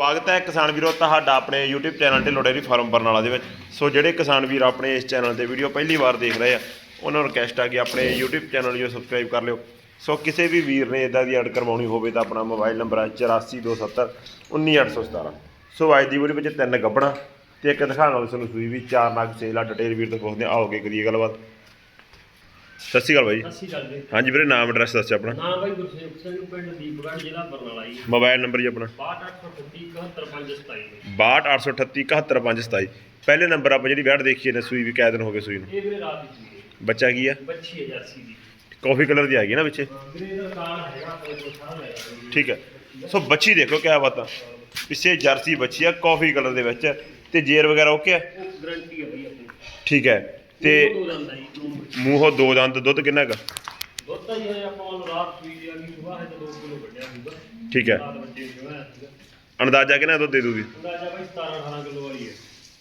ਸਵਾਗਤ ਹੈ ਕਿਸਾਨ ਵੀਰੋ, ਤੁਹਾਡਾ ਆਪਣੇ YouTube ਚੈਨਲ ਤੇ ਲੋੜੇਰੀ ਫਾਰਮ ਬਰਨਾਲਾ ਦੇ ਵਿੱਚ। ਸੋ ਜਿਹੜੇ ਕਿਸਾਨ ਵੀਰ ਆਪਣੇ ਇਸ ਚੈਨਲ ਤੇ ਵੀਡੀਓ ਪਹਿਲੀ ਵਾਰ ਦੇਖ ਰਹੇ ਆ, ਉਹਨਾਂ ਨੂੰ ਰਿਕਵੈਸਟ ਆ ਕਿ ਆਪਣੇ YouTube ਚੈਨਲ ਨੂੰ ਸਬਸਕ੍ਰਾਈਬ ਕਰ ਲਿਓ। ਸੋ ਕਿਸੇ ਵੀ ਵੀਰ ਨੇ ਇਦਾਂ ਦੀ ਐਡ ਕਰਵਾਉਣੀ ਹੋਵੇ ਤਾਂ ਆਪਣਾ ਮੋਬਾਈਲ ਨੰਬਰ ਹੈ 8427 19817 ਸੋ ਅੱਜ ਦੀ ਵੀਡੀਓ ਵਿੱਚ ਤਿੰਨ ਗੱਬਣਾ ਤੇ ਇੱਕ ਦਿਖਾਣਾ ਤੁਹਾਨੂੰ ਸੂਈ ਵੀ ਚਾਰ ਨਗ ਸੇਲ ਆ। ਡਿਟੇਲ ਵੀਰ ਤੋਂ ਪੁੱਛਦੇ ਆ ਆਓਗੇ ਕਰੀਏ ਗੱਲਬਾਤ। ਸਤਿ ਸ਼੍ਰੀ ਅਕਾਲ ਬਾਈ। ਅਸੀਂ ਗੱਲ ਦੇ ਹਾਂਜੀ ਵੀਰੇ ਨਾਮ ਐਡਰੈਸ ਦੱਸਿਓ ਆਪਣਾ। ਨਾਮ ਬਾਈ ਗੁਰਸੇਵਕ ਸਿੰਘ ਪਿੰਡ ਦੀਪਗੜ੍ਹ ਜ਼ਿਲ੍ਹਾ ਬਰਨਾਲਾ ਜੀ। ਮੋਬਾਈਲ ਨੰਬਰ ਜੀ ਆਪਣਾ। 6283371527 6288717527 ਪਹਿਲੇ ਨੰਬਰ ਆਪਾਂ ਜਿਹੜੀ ਵੈਟ ਦੇਖੀ ਨੇ ਸੂਈ ਵੀ ਦਿਨ ਹੋ ਗਏ ਸੂਈ ਨੂੰ। ਇਹ ਵੀਰੇ ਰਾਤ ਦੀ ਚੀਜ਼ ਹੈ। ਬੱਚਾ ਕੀ ਆ? ਬੱਚੀ ਹੈ ਜਰਸੀ ਦੀ। ਕਾਫੀ ਕਲਰ ਦੀ ਆ ਗਈ ਨਾ ਵਿੱਚੇ। ਵੀਰੇ ਦਾ ਕਾਰਡ ਹੈਗਾ ਸਾਰਾ ਲੈ ਜਾਓ ਠੀਕ ਹੈ। ਸੋ ਬੱਚੀ ਦੇਖੋ ਕਿਆ ਬਾਤ। ਆ ਪਿੱਛੇ ਜਰਸੀ ਬੱਚੀ ਆ ਕਾਫੀ ਕਲਰ ਦੇ ਵਿੱਚ। ਤੇ ਜੇਰ ਵਗੈਰਾ ਓਕੇ ਆ? ਗਰੰਟੀ ਹੈ ਬਈ ਆਪਣੀ। ਠੀਕ ਹੈ। ਤੇ ਦੋ ਦੋ। ਮੂੰਹੋਂ ਦੋ ਦੰਦ ਦੁੱਧ ਕਿੰਨਾ ਹੈਗਾ ਦੁੱਧ ਤਾਂ ਇਹ ਆਪਾਂ ਨੂੰ ਰਾਤ ਪੀ ਲਿਆ ਕਿ ਸਵੇਰ ਹੈ। ਤਾਂ 2 ਕਿਲੋ ਵੱਡਿਆ ਹੁੰਦਾ ਠੀਕ ਹੈ। ਸੀਗਾ ਅੰਦਾਜ਼ਾ ਕਿੰਨਾ ਦੁੱਧ ਦੇ ਦੂਗੀ? ਅੰਦਾਜ਼ਾ ਬਈ 17 18 ਕਿਲੋ ਵਾਲੀ ਹੈ।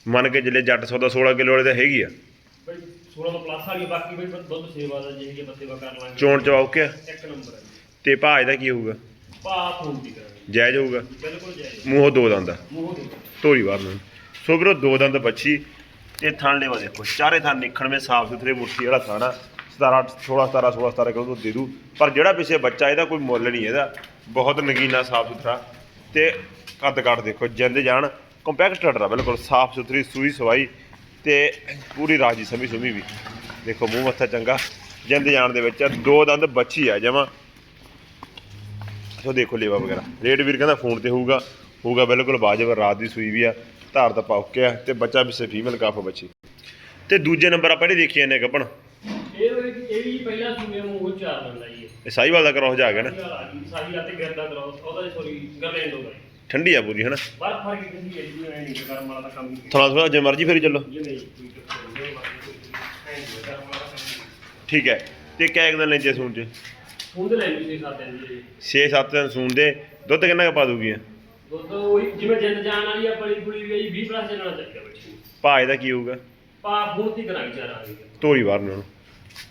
ਮੰਨ ਕੇ ਜਿਲੇ ਜੱਟ ਸੌਦਾ 16 ਕਿਲੋ ਵਾਲੇ ਤਾਂ ਹੈਗੀ ਆ। ਬਈ 16 ਤੋਂ ਪਲੱਸ ਵਾਲੀ ਬਾਕੀ ਬਈ ਦੁੱਧ ਸੇਵਾ ਦਾ ਜਿਹੀ ਆਪਾਂ ਸੇਵਾ ਕਰ ਲਾਂਗੇ। ਚੋਣ ਚਵਾ ਓਕੇ ਇੱਕ ਨੰਬਰ ਹੈ। ਤੇ ਭਾਅ ਇਹਦਾ ਕੀ ਹੋਊਗਾ? ਭਾਅ ਫੋਨ ਦੀ ਕਰਾਂਗੇ। ਜਾਇਜ਼ ਹੋਊਗਾ? ਬਿਲਕੁਲ ਜਾਇਜ਼। ਮੂੰਹੋਂ ਦੋ ਦੰਦ ਮੂੰਹ ਦੇ। ਧੋਰੀ ਵਾਰ ਨੂੰ। ਸੋ ਵੀਰੋ ਦੋ ਦੰਦ ਬੱਚੀ। ਤੇ ਥਣ ਲੈਵਾ ਦੇਖੋ, ਚਾਰੇ ਥਣ ਨਿਖਣਵੇਂ ਸਾਫ਼ ਸੁਥਰੇ ਮੁੱਠੀ ਵਾਲਾ ਥਾਣਾ 17 16 17 16 17 ਕਿਲੋ ਦੁੱਧ ਦੇ ਦੂ। ਪਰ ਜਿਹੜਾ ਪਿੱਛੇ ਬੱਚਾ, ਇਹਦਾ ਕੋਈ ਮੁੱਲ ਨਹੀਂ ਇਹਦਾ। ਬਹੁਤ ਨਗੀਨਾ, ਸਾਫ਼ ਸੁਥਰਾ। ਤੇ ਕੱਦ ਕੱਟ ਦੇਖੋ, ਜਿੰਦ ਜਾਣ ਕੰਪੈਕਟ ਟੱਡਰਾ ਬਿਲਕੁਲ ਸਾਫ਼ ਸੁਥਰੀ, ਸੂਈ ਸਵਾਈ ਤੇ ਪੂਰੀ ਰਾਜੀ ਸਮੀ ਸੁਮੀ ਵੀ। ਦੇਖੋ, ਮੂੰਹ ਮੱਥਾ ਚੰਗਾ। ਜਿੰਦ ਜਾਣ ਦੇ ਵਿੱਚ ਦੋ ਦੰਦ ਬੱਚੀ ਆ ਜਮਾ। ਸੋ ਦੇਖੋ ਲੇਵਾ ਵਗੈਰਾ। ਰੇਟ ਵੀਰ ਕਹਿੰਦਾ ਫੋਨ ਤੇ ਹੋਊਗਾ ਹੋਊਗਾ ਬਿਲਕੁਲ ਬਾਜਬ ਰਾਤ ਦੀ ਸੂਈ ਵੀ ਆ ਧਾਰ ਦਾ ਪੌਕੇ ਆ ਤੇ ਬੱਚਾ ਵੀ ਸੇ ਫੀਮੇਲ ਕਾਫ ਬੱਚੀ। ਤੇ ਦੂਜੇ ਨੰਬਰ ਆਪਾਂ ਜਿਹੜੇ ਦੇਖੀਏ ਨੇ ਗੱਪਣ ਇਹ ਇਹ ਵੀ ਪਹਿਲਾ ਸੁਣਿਆ ਮੂੰਹ ਚਾਰ ਦਿੰਦਾ ਜੀ ਇਹ ਸਾਈਵਾਲ ਦਾ ਕਰੋਸ ਜਾ ਗਿਆ ਨਾ। ਸਾਰੀ ਰਾਤ ਗਿਰਦਾ ਕਰਾਉ ਉਹਦਾ ਸੋਰੀ ਗਰਲੈਂਡ ਹੋ ਗਈ ਠੰਡੀ ਆ ਪੂਰੀ ਹਨਾ? ਬਾਹਰ ਫ਼ਰਕ ਕਿੰਨੀ ਹੈ ਜੀ ਐ ਨਹੀਂ ਗਰਮ ਵਾਲਾ ਤਾਂ ਕੰਮ ਥੋੜਾ ਥੋੜਾ ਜੇ ਮਰਜ਼ੀ ਫੇਰੀ ਚੱਲੋ। ਠੀਕ ਹੈ ਤੇ ਕੈਕ ਲੈਂਦੇ ਸੂਣ ਚ ਉਹਦੇ ਲੈ ਲਈ ਸੀ ਸਾਤੇ ਜੀ 6-7 ਦਿਨ ਸੂਣ ਦੇ ਦੁੱਧ ਕਿੰਨਾ ਕੁ ਪਾ ਦੂਗੀ ਇਹ? ਦੁੱਧ ਉਹੀ ਜਿਵੇਂ ਜਿੰਦ ਜਾਣ ਵਾਲੀ ਆ ਬੜੀ ਕੁੜੀ ਵੀ ਆ ਜੀ 20 ਪਲੱਸ ਚੱਲਣਾ ਚਾਹੀਦਾ ਬੱਚੀ। ਭਾਅ ਇਹਦਾ ਕੀ ਹੋਊਗਾ? ਪਾ ਫੂਰਤੀ ਆ ਗਈ ਧੋਰੀ ਵਾਰ ਨੂੰ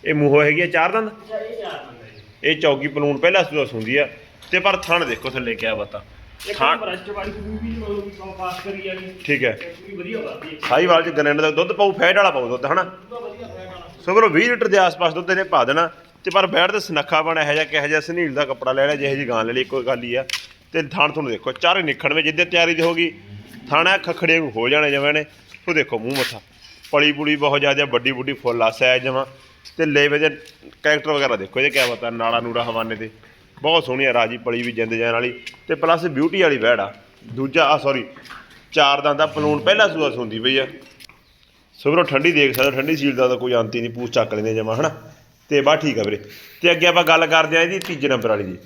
ਇਹ ਮੂੰਹੋਂ ਹੈਗੀ ਆ ਚਾਰ ਦੰਦ? ਅੱਛਾ ਇਹ ਚਾਰ ਮੰਗਾ ਜੀ। ਇਹ ਚੌਕੀ ਪਲੂਣ ਪਹਿਲਾ ਸੂਆ ਸੁੰਦੀ ਆ ਤੇ ਪਰ ਥਣ ਦੇਖੋ ਥੱਲੇ ਕਿਆ ਬਤਾ। ਇੱਕ ਵਾਲੀ ਵੀ ਮਤਲਬ ਪਾਸ ਕਰੀ ਆ ਜੀ। ਠੀਕ ਹੈ। ਇੱਕ ਵੀ ਵਧੀਆ ਵਰਦੀ ਹੈ। ਸਾਈਵਾਲ ਚ ਗਰੈਂਡ ਦਾ ਦੁੱਧ ਪਾਉ ਫੈਟ ਵਾਲਾ ਪਾਉ ਦੁੱਧ ਹਨਾ? ਉਹਦਾ ਵਧੀਆ ਫੈਟ ਵਾਲਾ। ਸੋ ਵੀਰੋ 20 ਲੀਟਰ ਦੇ ਆਸ-ਪਾਸ ਦੁੱਧ ਇਹਨੇ ਪਾ ਦੇਣਾ। ਤੇ ਪਰ ਬੈਠ ਤੇ ਸਨੱਖਾ ਬਣਾ ਇਹੋ ਜਿਹਾ ਕਿਹੋ ਜਿਹਾ ਸਨੀਲ ਦਾ ਕੱਪੜਾ ਲੈ ਲਿਆ ਜਿਹੋ ਜੀ ਗਾਂ ਲੈ ਲਈ ਕੋਈ ਗੱਲ ਹੀ ਆ। ਤੇ ਥਾਣ ਤੁਹਾਨੂੰ ਦੇਖੋ ਚਾਰੇ ਨਿਖਣ ਵਿੱਚ ਜਿੱਦੇ ਤਿਆਰੀ ਦੀ ਹੋਗੀ ਥਾਣਾ ਖਖੜੇ ਹੋ ਜਾਣੇ ਜਿਵੇਂ ਨੇ ਉਹ ਦੇਖੋ ਮੂੰਹ ਮੱਥਾ। ਪਲੀ ਪੁਲੀ ਬਹੁਤ ਜ਼ਿਆਦਾ ਵੱਡੀ ਵੱਡੀ ਫੁੱਲ ਆ ਸਾਈਜ਼ ਜਮਾ। ਤੇ ਲੇਵੇ ਦੇ ਕੈਰੈਕਟਰ ਵਗੈਰਾ ਦੇਖੋ ਇਹਦੇ ਕਿਆ ਬਤਾ ਨਾਲਾ ਨੂੜਾ ਹਵਾਨੇ ਤੇ। ਬਹੁਤ ਸੋਹਣੀ ਆ ਰਾਜੀ ਪਲੀ ਵੀ ਜਿੰਦ ਜਾਣ ਵਾਲੀ। ਤੇ ਪਲੱਸ ਬਿਊਟੀ ਵਾਲੀ ਵੈੜ ਆ। ਦੂਜਾ ਆ ਸੌਰੀ ਚਾਰ ਦੰਦ ਦਾ ਪਲੂਣ ਪਹਿਲਾ ਸੂਆ ਸੁੰਦੀ ਪਈ ਆ। ਸੋ ਠੰਡੀ ਦੇਖ ਸਕਦੇ ਹੋ, ਠੰਡੀ ਸੀਲ ਦਾ ਤਾਂ ਕੋਈ ਅੰਤ ਨਹੀਂ ਪੂਛ ਚੱਕ ਲੈਂਦੇ ਜਮਾ ਹਨਾ? ਤੇ ਬਾ ਠੀਕ ਆ ਵੀਰੇ। ਤੇ ਅੱਗੇ ਆਪਾਂ ਗੱਲ ਕਰਦੇ ਆ ਇਹਦੀ ਤੀਜੇ ਨੰਬਰ ਵਾਲੀ ਦੀ।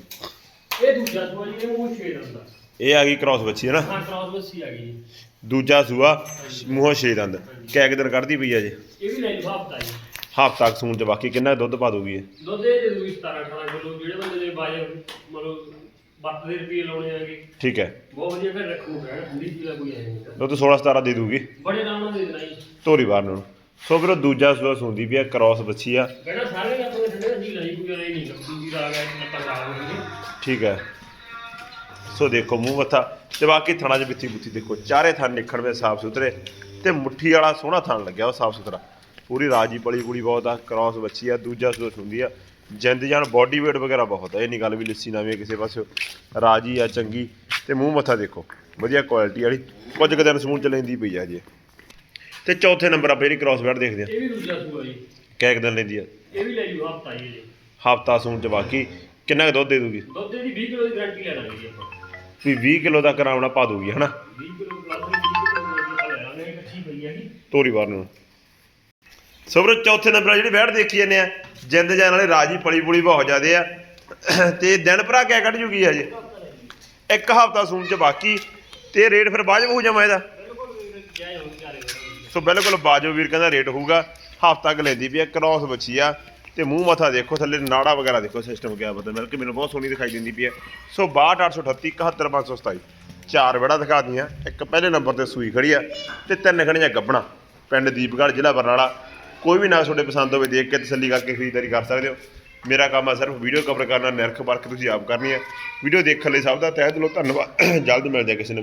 ਇਹ ਦੂਜਾ ਸੂਆ ਜੀ ਇਹ ਮੂੰਹ ਛੇੜ ਦਿੰਦਾ ਇਹ ਆ ਗਈ ਕ੍ਰਾਸ ਬੱਚੀ ਹੈ ਨਾ? ਹਾਂ ਕ੍ਰਾਸ ਬੱਸੀ ਆ ਗਈ ਜੀ। ਦੂਜਾ ਸੂਆ ਮੂੰਹੋਂ ਛੇ ਦੰਦ। ਕੈ ਕੁ ਦਿਨ ਕੱਢਦੀ ਪਈ ਆ ਜੇ? ਇਹ ਵੀ ਲੈ ਲਓ ਹਫਤਾ ਜੀ। ਹਫ਼ਤਾ ਤੱਕ ਸੂਣ ਚ ਬਾਕੀ ਕਿੰਨਾ ਦੁੱਧ ਪਾ ਦੂਗੀ ਇਹ? ਦੁੱਧ ਇਹ ਦੇ ਦੂਗੀ 17 18 ਕਿਲੋ ਜਿਹੜੇ ਬੰਦੇ ਦੇ ਬਾਜੇ ਮਤਲਬ ਬੱਤ ਦੇ ਰੁਪਏ ਲਾਉਣੇ ਆਗੇ। ਠੀਕ ਹੈ। ਬਹੁਤ ਵਧੀਆ ਫਿਰ ਰੱਖੂ ਹੈ ਠੰਡੀ ਚੀਜ਼ ਕੋਈ ਨਹੀਂ। ਦੁੱਧ 16 17 ਦੇ ਦੂਗੀ ਬੜੇ ਨਾਲ ਦੇ ਦੇਣਾ ਜੀ। ਧੋਰੀ ਬਾਰ ਨੂੰ ਸੋ ਵੀਰੋ ਦੂਜਾ ਸੂਆ ਸੁੰਦੀ ਪਈ ਆ ਕ੍ਰਾਸ ਬੱਚੀ ਆ। ਬੜਾ ਸਾਰੇ ਆਪਣੇ ਠੰਡੇ ਦੀ ਲਈ ਕੋਈ ਨਹੀਂ ਨਹੀਂ ਲੱਗੀ ਦਾ ਆ ਗਿਆ ਲੱਤਾਂ ਲਾ ਹੋਣੀ ਠੀਕ ਹੈ। ਸੋ ਦੇਖੋ ਮੂੰਹ ਮੱਥਾ। ਤੇ ਬਾਕੀ ਥਣਾ 'ਚ ਬਿੱਤੀ ਬੁੱਤੀ ਦੇਖੋ ਚਾਰੇ ਥਣ ਨਿਖਣ ਵੇ ਸਾਫ਼ ਸੁਥਰੇ। ਤੇ ਮੁੱਠੀ ਵਾਲਾ ਸੋਹਣਾ ਥਣ ਲੱਗਿਆ ਉਹ ਸਾਫ਼ ਸੁਥਰਾ। ਪੂਰੀ ਰਾਜੀ ਪਲੀ ਕੁੜੀ ਬਹੁਤ ਆ ਕ੍ਰਾਸ ਬੱਚੀ ਆ ਦੂਜਾ ਸੂਆ ਸੁੰਦੀ ਆ। ਜਿੰਦ ਜਾਨ ਬਾਡੀ weight ਵਗੈਰਾ ਬਹੁਤ ਆ ਇਹ ਨਹੀਂ ਗੱਲ ਵੀ ਲਿੱਸੀ ਨਾ ਵੀ ਆ ਕਿਸੇ ਪਾਸੇ ਰਾਜੀ ਆ ਚੰਗੀ। ਤੇ ਮੂੰਹ ਮੱਥਾ ਦੇਖੋ ਵਧੀਆ ਕੁਆਲਿਟੀ ਵਾਲੀ। ਕੁਝ ਕੁ ਦਿਨ ਸੂਣ ਚ ਲੈਂਦੀ ਪਈ ਆ ਜੇ ਤੇ ਚੌਥੇ ਨੰਬਰ ਆਪਾਂ ਜਿਹੜੀ ਕ੍ਰਾਸ ਬੈਟ ਦੇਖਦੇ ਆ। ਇਹ ਵੀ ਦੂਜਾ ਸੂਆ ਜੀ। ਕੈਕ ਦਿਨ ਲੈਂਦੀ ਆ। ਇਹ ਵੀ ਲੈ ਲਿਓ ਹਫਤਾ ਜੀ। ਹਫਤਾ ਸੂਣ ਚ ਬਾਕੀ। ਕਿੰਨਾ ਕੁ ਦੁੱਧ ਦੇ ਦੂਗੀ? ਦੁੱਧ ਦੀ 20 ਕਿਲੋ ਦੀ ਗਾਰੰਟੀ ਲੈਣਾ ਜੀ ਆਪਾਂ। ਵੀ 20 ਕਿਲੋ ਦਾ ਕਰਾਉਣਾ ਪਾ ਦੂਗੀ ਹਨਾ? 20 ਕਿਲੋ ਪਲੱਸ 20 ਕਿਲੋ ਦੀ ਲੈ ਲਾਂਗੇ ਇਹ ਕੱਚੀ ਪਈ ਹੈਗੀ ਤੋਰੀ ਵਾਰ ਨੂੰ। ਸਬਰੋ ਚੌਥੇ ਨੰਬਰ ਜਿਹੜੀ ਵੈੜ ਦੇਖੀ ਜਾਂਦੇ ਆ ਜਿੰਦ ਜਾਨ ਵਾਲੇ ਰਾਜੀ ਪਲੀ ਪੁਲੀ ਬਹੁਤ ਜ਼ਿਆਦੇ ਆ। ਤੇ ਦਿਨ ਭਰਾ ਕਿਆ ਕੱਢ ਜੂਗੀ ਹਜੇ? ਇੱਕ ਹਫਤਾ ਸੂਣ ਚ ਬਾਕੀ। ਤੇ ਰੇਟ ਫਿਰ ਬਾਜਬ ਹੋ ਜਾਵਾਂ ਇਹਦਾ? ਬਿਲਕੁਲ ਜਾਇ ਸੋ ਬਿਲਕੁਲ ਬਾਜਬ ਵੀਰ ਕਹਿੰਦਾ ਰੇਟ ਹੋਊਗਾ, ਹਫਤਾ ਕੁ ਲੈਂਦੀ ਪਈ ਆ ਕ੍ਰਾਸ ਬੱਚੀ ਆ, ਤੇ ਮੂੰਹ ਮੱਥਾ ਦੇਖੋ, ਥੱਲੇ ਨਾੜਾ ਵਗੈਰਾ ਦੇਖੋ ਸਿਸਟਮ ਕਿਆ ਪਤਾ ਮਿਲ ਕੇ ਮੈਨੂੰ ਬਹੁਤ ਸੋਹਣੀ ਦਿਖਾਈ ਦਿੰਦੀ ਪਈ ਆ। ਸੋ 62838 71527 ਚਾਰ ਵੜਾ ਦਿਖਾ ਦੀਆਂ, ਇੱਕ ਪਹਿਲੇ ਨੰਬਰ ਤੇ ਸੂਈ ਖੜੀ ਆ, ਤੇ ਤਿੰਨ ਖੜੀਆਂ ਗੱਬਣਾ, ਪਿੰਡ ਦੀਪਗੜ੍ਹ, ਜ਼ਿਲ੍ਹਾ ਬਰਨਾਲਾ। ਕੋਈ ਵੀ ਨਾ ਤੁਹਾਡੇ ਪਸੰਦ ਹੋਵੇ, ਦੇਖ ਕੇ ਤਸੱਲੀ ਕਰਕੇ ਖਰੀਦਦਾਰੀ ਕਰ ਸਕਦੇ ਹੋ। ਮੇਰਾ ਕੰਮ ਆ ਸਿਰਫ ਵੀਡੀਓ ਕਵਰ ਕਰਨਾ ਨਿਰਖ ਵਰਕ ਤੁਸੀਂ ਆਪ ਕਰਨੀ ਹੈ ਵੀਡੀਓ ਦੇਖਣ ਲਈ ਸਭ ਦਾ ਤਹਿ ਦਿਲੋਂ ਧੰਨਵਾਦ, ਜਲਦ ਮਿਲਦੇ ਹਾਂ ਕਿਸੇ ਨਵੀਂ